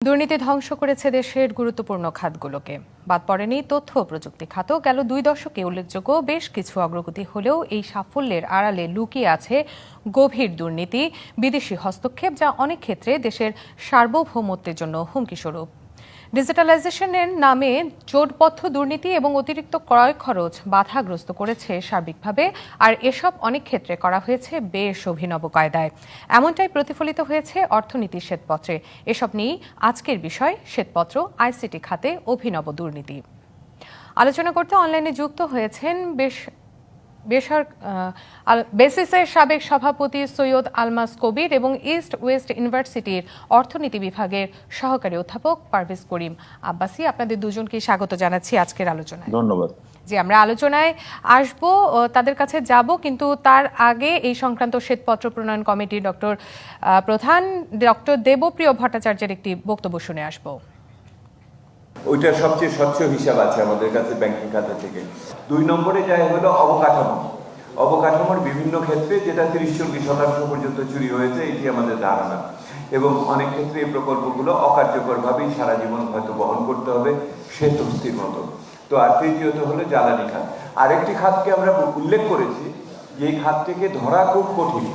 দুর্নীতি ধ্বংস করেছে দেশের গুরুত্বপূর্ণ খাতগুলোকে। বাদ পড়েনি তথ্য প্রযুক্তি খাতও। গেল দুই দশকে উল্লেখযোগ্য বেশ কিছু অগ্রগতি হলেও এই সাফল্যের আড়ালে লুকিয়ে আছে গভীর দুর্নীতি, বিদেশি হস্তক্ষেপ, যা অনেক ক্ষেত্রে দেশের সার্বভৌমত্বের জন্য হুমকি স্বরূপ ডিজিটালাইজেশনের নামে জোটবদ্ধ দুর্নীতি এবং অতিরিক্ত ক্রয় খরচ বাধাগ্রস্ত করেছে সার্বিকভাবে, আর এসব অনেক ক্ষেত্রে করা হয়েছে বেশ অভিনব কায়দায়। এমনটাই প্রতিফলিত হয়েছে অর্থনীতি শ্বেতপত্রে। এসব নিয়েই আজকের বিষয়, শ্বেতপত্র, আইসিটি খাতে অভিনব দুর্নীতি। আলোচনা করতে অনলাইনে যুক্ত হয়েছেন বেশ বেসর বেসিসের সাবেক সভাপতি সৈয়দ আলমাস কবির এবং ইস্ট ওয়েস্ট ইউনিভার্সিটির অর্থনীতি বিভাগের সহকারী অধ্যাপক পারভেজ করিম আব্বাসি আপনাদের দুজনকে স্বাগত জানাচ্ছি আজকের আলোচনায়। ধন্যবাদ। যে আমরা আলোচনায় আসব তাদের কাছে যাব কিন্তু তার আগে এই সংক্রান্ত শ্বেতপত্র প্রণয়ন কমিটির ডক্টর প্রধান ডক্টর দেবপ্রিয় ভট্টাচার্যের একটি বক্তব্য শুনে আসব। ওইটার সবচেয়ে স্বচ্ছ হিসাব আছে আমাদের কাছে ব্যাংকিং খাতা থেকে। দুই নম্বরে যায় হলো অবকাঠামো। অবকাঠামোর বিভিন্ন ক্ষেত্রে যেটা তিরিশ চল্লিশ শতাংশ পর্যন্ত চুরি হয়েছে, এটি আমাদের ধারণা। এবং অনেক ক্ষেত্রে এই প্রকল্পগুলো অকার্যকরভাবেই সারা জীবন হয়তো বহন করতে হবে সেতুস্তির মতো। তো আর তৃতীয়ত হলো জ্বালানি খাত। আরেকটি খাতকে আমরা উল্লেখ করেছি যে এই খাতটিকে ধরা খুব কঠিন।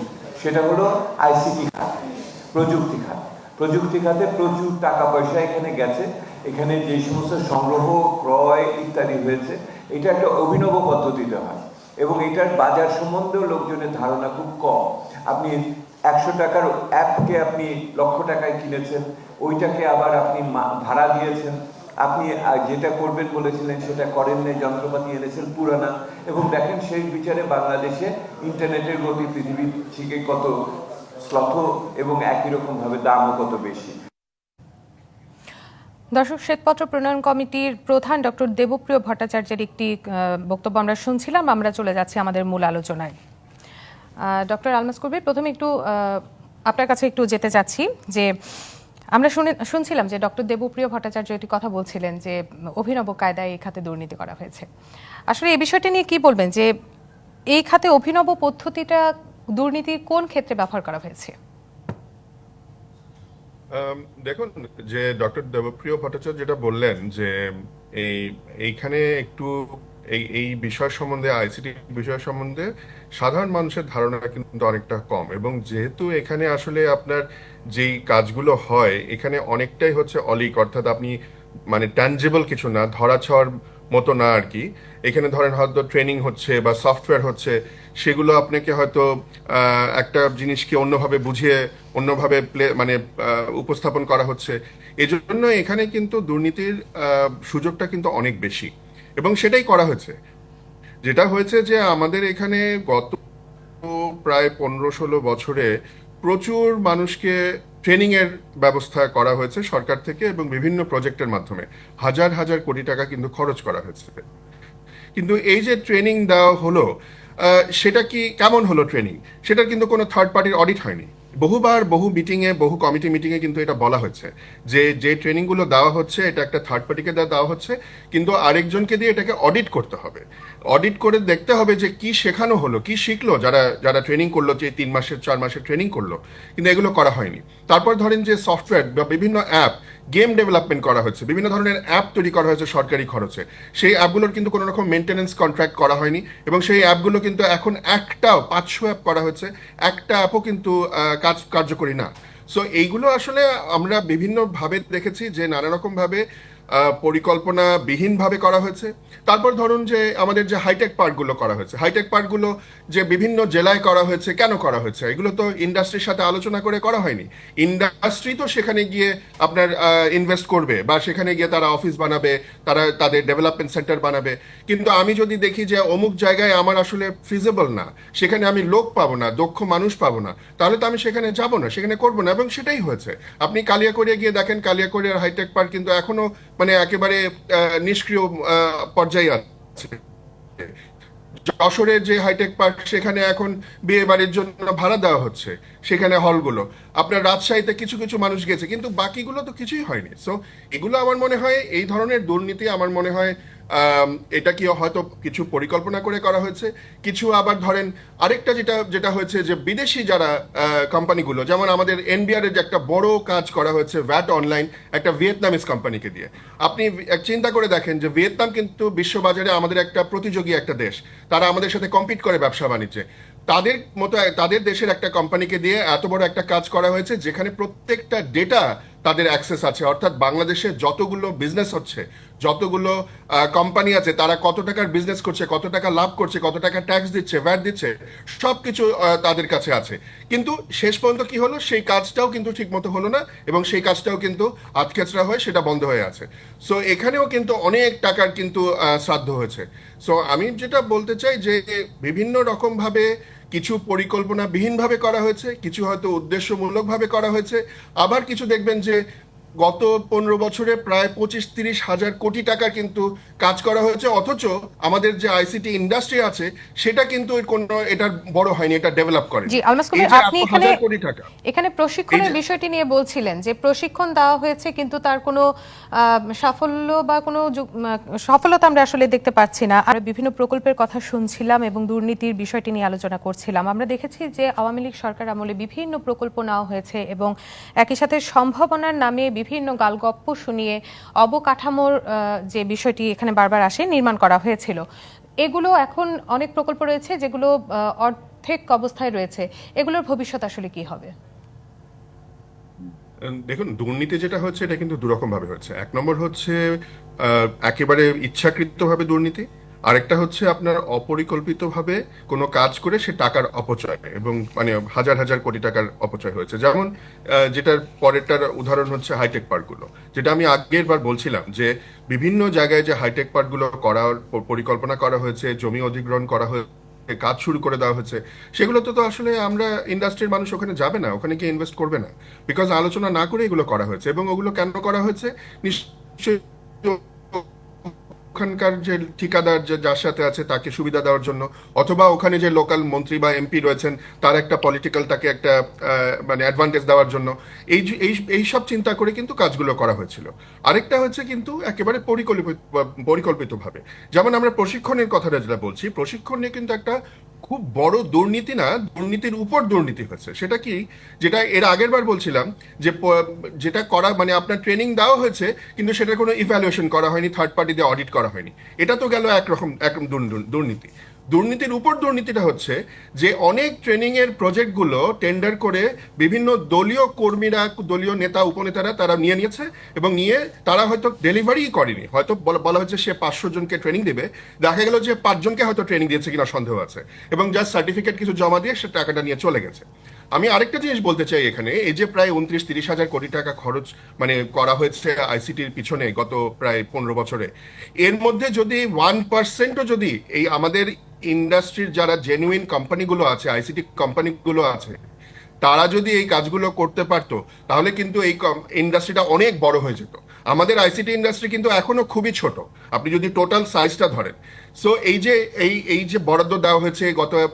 সেটা হলো আইসিটি খাত, প্রযুক্তি খাত। প্রযুক্তি খাতে প্রচুর টাকা পয়সা এখানে গেছে। এখানে যে সমস্ত সংগ্রহ, ক্রয় ইত্যাদি হয়েছে, এটা একটা অভিনব পদ্ধতিতে হয়। এবং এটার বাজার সম্বন্ধেও লোকজনের ধারণা খুব কম। আপনি একশো টাকার অ্যাপকে আপনি লক্ষ টাকায় কিনেছেন, ওইটাকে আবার আপনি ভাড়া দিয়েছেন। আপনি যেটা করবেন বলেছিলেন, সেটা করেন নাই, যন্ত্রপাতি এনেছেন, পুরানা। এবং দেখেন সেই বিচারে বাংলাদেশে ইন্টারনেটের গতি পৃথিবীর থেকে কত শ্লথ এবং একই রকমভাবে দামও কত বেশি। দর্শক, শ্বেতপত্র প্রণয়ন কমিটির প্রধান ডক্টর দেবপ্রিয় ভট্টাচার্যের একটি বক্তব্য আমরা শুনছিলাম। আমরা চলে যাচ্ছি আমাদের মূল আলোচনায়। ডক্টর আলমাস কবির, প্রথমে একটু আপনার কাছে একটু যেতে চাচ্ছি যে, আমরা শুনে, শুনছিলাম যে ডক্টর দেবপ্রিয় ভট্টাচার্য একটি কথা বলছিলেন যে, অভিনব কায়দায় এই খাতে দুর্নীতি করা হয়েছে। আসলে এই বিষয়টি নিয়ে কি বলবেন? যে, এই খাতে অভিনব পদ্ধতিটা দুর্নীতির কোন ক্ষেত্রে ব্যবহার করা হয়েছে? দেখুন, যে ডক্টর দেবপ্রিয় ভট্টাচার্য যেটা বললেন যে এই, এইখানে একটু এই এই বিষয় সম্বন্ধে আইসিটি বিষয় সম্বন্ধে সাধারণ মানুষের ধারণা কিন্তু অনেকটা কম এবং যেহেতু এখানে আসলে আপনার যেই কাজগুলো হয়, এখানে অনেকটাই হচ্ছে অলিক, অর্থাৎ আপনি মানে ট্যাঞ্জেবল কিছু না ধরাছোঁয়ার মতো না আর কি। এখানে ধরেন হয়তো ট্রেনিং হচ্ছে বা সফটওয়্যার হচ্ছে, সেগুলো আপনাকে হয়তো একটা জিনিসকে অন্যভাবে বুঝিয়ে অন্যভাবে প্লে মানে উপস্থাপন করা হচ্ছে। এজন্য এখানে কিন্তু দুর্নীতির সুযোগটা কিন্তু অনেক বেশি। এবং সেটাই করা হয়েছে। যেটা হয়েছে যে আমাদের এখানে গত প্রায় পনেরো ষোলো বছরে প্রচুর মানুষকে ট্রেনিং এর ব্যবস্থা করা হয়েছে সরকার থেকে এবং বিভিন্ন প্রজেক্টের মাধ্যমে। হাজার হাজার কোটি টাকা কিন্তু খরচ করা হয়েছে। কিন্তু এই যে ট্রেনিং দেওয়া হলো সেটা কি, কেমন হলো ট্রেনিং? সেটার কিন্তু কোনো থার্ড পার্টির অডিট হয়নি। বহুবার বহু মিটিংয়ে বহু কমিটি মিটিংয়ে কিন্তু এটা বলা হচ্ছে। যে যে ট্রেনিংগুলো দেওয়া হচ্ছে, এটা একটা থার্ড পার্টিকে দেওয়া হচ্ছে, কিন্তু আরেকজনকে দিয়ে এটাকে অডিট করতে হবে। অডিট করে দেখতে হবে যে কি শেখানো হলো, কি শিখলো যারা যারা ট্রেনিং করল, যে তিন মাসের, চার মাসের ট্রেনিং করল। কিন্তু এগুলো করা হয়নি। তারপর ধরেন যে সফটওয়্যার বা বিভিন্ন অ্যাপ গেম ডেভেলপমেন্ট করা হয়েছে। বিভিন্ন ধরনের অ্যাপ তৈরি করা হয়েছে সরকারি খরচে। সেই অ্যাপগুলোর কিন্তু কোনো রকম মেনটেন্যান্স কন্ট্রাক্ট করা হয়নি এবং সেই অ্যাপগুলো কিন্তু এখন একটাও, পাঁচশো অ্যাপ করা হয়েছে। একটা অ্যাপও কিন্তু কাজ, কার্যকরী না। সো এইগুলো আসলে আমরা বিভিন্নভাবে দেখেছি যে নানা রকমভাবে পরিকল্পনাবিহীনভাবে করা হয়েছে। তারপর ধরুন যে আমাদের যে হাইটেক পার্কগুলো করা হয়েছে। হাইটেক পার্কগুলো যে বিভিন্ন জেলায় করা হয়েছে, কেন করা হয়েছে? এগুলো তো ইন্ডাস্ট্রির সাথে আলোচনা করে করা হয়নি। ইন্ডাস্ট্রি তো সেখানে গিয়ে আপনার ইনভেস্ট করবে বা সেখানে গিয়ে তারা অফিস বানাবে, তারা তাদের ডেভেলপমেন্ট সেন্টার বানাবে। কিন্তু আমি যদি দেখি যে অমুক জায়গায় আমার আসলে ফিজিবল না, সেখানে আমি লোক পাবো না, দক্ষ মানুষ পাবো না, তাহলে তো আমি সেখানে যাব না, সেখানে করব না এবং সেটাই হয়েছে। আপনি কালিয়াকড়িয়া গিয়ে দেখেন কালিয়াকড়িয়ার হাইটেক পার্ক কিন্তু এখনও মানে একেবারে নিষ্ক্রিয় পর্যায়ে আছে। যশোরের যে হাইটেক পার্ক সেখানে এখন বিয়ে বাড়ির জন্য ভাড়া দেওয়া হচ্ছে, সেখানে হলগুলো আপনার রাজশাহীতে কিছু কিছু মানুষ গেছে, কিন্তু বাকিগুলো তো কিছুই হয়নি। সো এগুলো আমার মনে হয়, এই ধরনের দুর্নীতি আমার মনে হয় এটা কি হয়তো কিছু পরিকল্পনা করে করা হয়েছে? কিছু আবার ধরেন আরেকটা যেটা যেটা হয়েছে যে বিদেশি যারা কোম্পানিগুলো যেমন আমাদের এনবিআর এর যে একটা বড় কাজ করা হয়েছে ভ্যাট অনলাইন একটা ভিয়েতনামিজ কোম্পানিকে দিয়ে। আপনি চিন্তা করে দেখেন যে ভিয়েতনাম কিন্তু বিশ্ববাজারে আমাদের একটা প্রতিযোগী একটা দেশ। তারা আমাদের সাথে কম্পিট করে ব্যবসা বাণিজ্যে। তাদের মতো, তাদের দেশের একটা কোম্পানিকে দিয়ে এত বড় একটা কাজ করা হয়েছে যেখানে প্রত্যেকটা ডেটা তাদের অ্যাক্সেস আছে। অর্থাৎ বাংলাদেশে যতগুলো বিজনেস হচ্ছে, যতগুলো কোম্পানি আছে, তারা কত টাকার বিজনেস করছে, কত টাকা লাভ করছে, কত টাকা ট্যাক্স দিচ্ছে ভ্যাট দিচ্ছে সব কিছু তাদের কাছে আছে। কিন্তু শেষ পর্যন্ত কি হলো? সেই কাজটাও কিন্তু ঠিকমতো হলো না এবং সেই কাজটাও কিন্তু আতকেচরা হয়ে সেটা বন্ধ হয়ে আছে। সো এখানেও কিন্তু অনেক টাকার কিন্তু শ্রাদ্ধ হয়েছে। সো আমি যেটা বলতে চাই যে, বিভিন্ন রকম ভাবে কিছু পরিকল্পনা বিহীনভাবে করা হয়েছে কিছু হয়তো উদ্দেশ্যমূলকভাবে করা হয়েছে। আবার কিছু দেখবেন যে গত পনেরো বছরে প্রায় পঁচিশ তিরিশ হাজার কোটি টাকা কিন্তু কাজ করা হয়েছে অথচ আমাদের যে আইসিটি ইন্ডাস্ট্রি আছে সেটা কিন্তু কোনো এটা বড় হয়নি এটা ডেভেলপ করে জি আলমাস আপনি এখানে কোটি টাকা। এখানে প্রশিক্ষণের বিষয়টি নিয়ে বলছিলেন যে প্রশিক্ষণ দেওয়া হয়েছে কিন্তু তার কোনো সাফল্য বা কোনো সফলতা আমরা আসলে দেখতে পাচ্ছি না। আর বিভিন্ন প্রকল্পের কথা শুনছিলাম এবং দুর্নীতির বিষয়টি নিয়ে আলোচনা করছিলাম। আমরা দেখেছি যে আওয়ামী লীগ সরকার আমলে বিভিন্ন প্রকল্প নেওয়া হয়েছে এবং একই সাথে সম্ভাবনার নামে বিভিন্ন গালগপ্প শুনিয়ে অবকাঠামোর যে বিষয়টি এখানে বারবার আসে, নির্মাণ করা হয়েছিল। এগুলো এখন অনেক প্রকল্প রয়েছে যেগুলো অর্ধেক অবস্থায় রয়েছে। এগুলোর ভবিষ্যৎ আসলে কি হবে? দেখুন, দুর্নীতি যেটা হচ্ছে, এটা কিন্তু দুরকম ভাবে হচ্ছে। এক নম্বর হচ্ছে একেবারে ইচ্ছাকৃতভাবে দুর্নীতি। আরেকটা হচ্ছে আপনার অপরিকল্পিতভাবে কোনো কাজ করে সে টাকার অপচয় এবং মানে হাজার হাজার কোটি টাকার অপচয় হয়েছে। যেমন যেটার পরেরটার উদাহরণ হচ্ছে হাইটেক পার্কগুলো যেটা আমি আগের বার বলছিলাম যে বিভিন্ন জায়গায় যে হাইটেক পার্কগুলো করার পরিকল্পনা করা হয়েছে, জমি অধিগ্রহণ করা হয়েছে, কাজ শুরু করে দেওয়া হয়েছে সেগুলো তো তো আসলে আমরা ইন্ডাস্ট্রির মানুষ ওখানে যাবে না, ওখানে গিয়ে ইনভেস্ট করবে না। বিকজ আলোচনা না করে এগুলো করা হয়েছে এবং ওগুলো কেন করা হয়েছে? নিশ্চয়ই ওখানকার যে ঠিকাদার যে যার সাথে আছে তাকে সুবিধা দেওয়ার জন্য, অথবা ওখানে যে লোকাল মন্ত্রী বা এমপি রয়েছেন, তার একটা পলিটিক্যাল তাকে একটা মানে অ্যাডভান্টেজ দেওয়ার জন্য, এই এই এই সব চিন্তা করে কিন্তু কাজগুলো করা হয়েছিল। আরেকটা হচ্ছে কিন্তু একেবারে পরিকল্পিত পরিকল্পিতভাবে। যেমন আমরা প্রশিক্ষণের কথাটা যেটা বলছি, প্রশিক্ষণ নিয়ে কিন্তু একটা খুব বড় দুর্নীতি না, দুর্নীতির উপর দুর্নীতি হচ্ছে। সেটা কি? যেটা এর আগের বার বলছিলাম যে যেটা করা মানে আপনার ট্রেনিং দেওয়া হয়েছে, কিন্তু সেটা কোনো ইভ্যালুয়েশন করা হয়নি থার্ড পার্টি দিয়ে অডিট করা হয়নি। এটা তো গেল একরকম একরকম দুর্নীতি। দুর্নীতির উপর দুর্নীতিটা হচ্ছে যে অনেক ট্রেনিং এর প্রজেক্টগুলো টেন্ডার করে বিভিন্ন দলীয় কর্মীরা, দলীয় নেতা, উপনেতারা তারা নিয়ে নিয়েছে এবং নিয়ে তারা হয়তো ডেলিভারি করেনি। হয়তো বলা- হচ্ছে সে পাঁচশো জনকে ট্রেনিং দেবে। দেখা গেল যে পাঁচজনকে হয়তো ট্রেনিং দিয়েছে কিনা সন্দেহ আছে এবং যার সার্টিফিকেট কিছু জমা দিয়ে সে টাকাটা নিয়ে চলে গেছে। আমি আরেকটা জিনিস বলতে চাই এখানে, এই যে প্রায় উনত্রিশ তিরিশ হাজার কোটি টাকা খরচ মানে করা হয়েছে আইসিটির পিছনে গত প্রায় পনেরো বছরে, এর মধ্যে যদি ওয়ান পার্সেন্টও যদি এই আমাদের ইন্ডাস্ট্রির যারা জেনুইন কোম্পানিগুলো আছে, আইসিটি কোম্পানিগুলো আছে, তারা যদি এই কাজগুলো করতে পারতো, তাহলে কিন্তু এই ইন্ডাস্ট্রিটা অনেক বড় হয়ে যেত। আমাদের আইসিটি ইন্ডাস্ট্রি কিন্তু এখনও খুবই ছোট। আপনি যদি টোটাল সাইজটা ধরেন। সো এই যে এই এই যে বরাদ্দ দেওয়া হয়েছে গত আহ,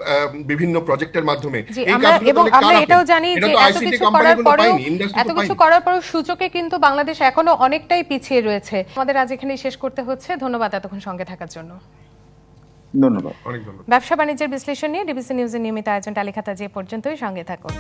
বিভিন্ন প্রজেক্টের মাধ্যমে আমরা এবং আমরা এটাও জানি এটা যে এত কিছু করার পরেও এত কিছু করার পরেও সূচকে কিন্তু বাংলাদেশ এখনও অনেকটাই পিছিয়ে রয়েছে। আমাদের আজ এখানে শেষ করতে হচ্ছে। ধন্যবাদ এতক্ষণ সঙ্গে থাকার জন্য। ধন্যবাদ। ধন্যবাদ। ব্যবসা বাণিজ্যের বিশ্লেষণ নিয়ে ডিবিসি নিউজের নিয়মিত আয়োজন তালিকাতা যে পর্যন্তই সঙ্গে থাকুন।